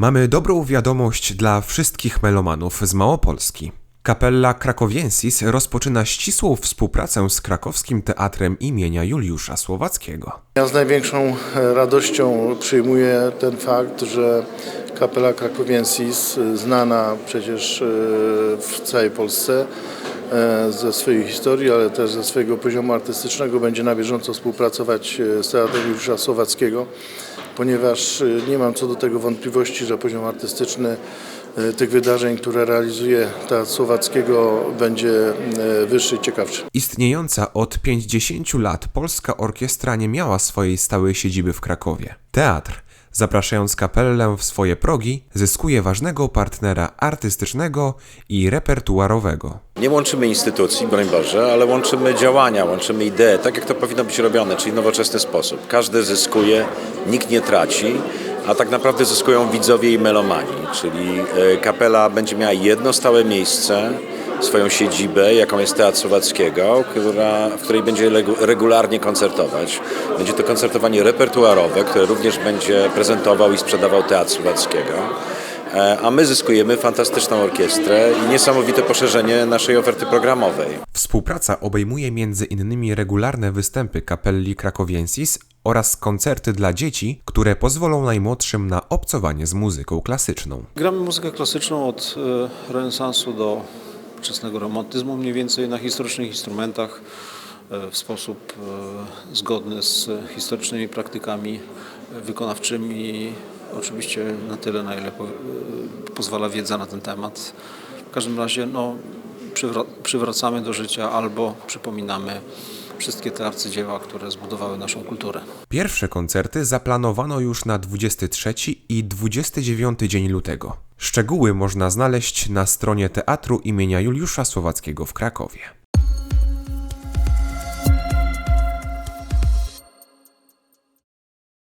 Mamy dobrą wiadomość dla wszystkich melomanów z Małopolski. Kapella Krakowiensis rozpoczyna ścisłą współpracę z krakowskim teatrem imienia Juliusza Słowackiego. Ja z największą e, radością przyjmuję ten fakt, że kapela Krakowiensis, e, znana przecież e, w całej Polsce ze swojej historii, ale też ze swojego poziomu artystycznego, będzie na bieżąco współpracować z Teatrem Juliusza Słowackiego, ponieważ e, nie mam co do tego wątpliwości, że poziom artystyczny e, tych wydarzeń, które realizuje Teatr Słowackiego będzie e, wyższy i ciekawszy. Istniejąca od 50 lat polska orkiestra nie miała swojej stałej siedziby w Krakowie. Teatr, zapraszając kapellę w swoje progi, zyskuje ważnego partnera artystycznego i repertuarowego. Nie łączymy instytucji, broń Boże, ale łączymy działania, łączymy idee, tak jak to powinno być robione, czyli nowoczesny sposób. Każdy zyskuje, nikt nie traci, a tak naprawdę zyskują widzowie i melomani, czyli e, kapela będzie miała jedno stałe miejsce, swoją siedzibę, jaką jest Teatr Słowackiego, która, w której będzie regu- regularnie koncertować. Będzie to koncertowanie repertuarowe, które również będzie prezentował i sprzedawał Teatr Słowackiego. E, A my zyskujemy fantastyczną orkiestrę i niesamowite poszerzenie naszej oferty programowej. Współpraca obejmuje między innymi regularne występy kapelli Krakowiensis oraz koncerty dla dzieci, które pozwolą najmłodszym na obcowanie z muzyką klasyczną. Gramy muzykę klasyczną od e, renesansu do wczesnego romantyzmu, mniej więcej na historycznych instrumentach e, w sposób e, zgodny z historycznymi praktykami wykonawczymi. Oczywiście na tyle, na ile e, pozwala wiedza na ten temat. W każdym razie no, przywra- przywracamy do życia albo przypominamy wszystkie te arcydzieła, które zbudowały naszą kulturę. Pierwsze koncerty zaplanowano już na 23 i 29 dzień lutego. Szczegóły można znaleźć na stronie Teatru imienia Juliusza Słowackiego w Krakowie.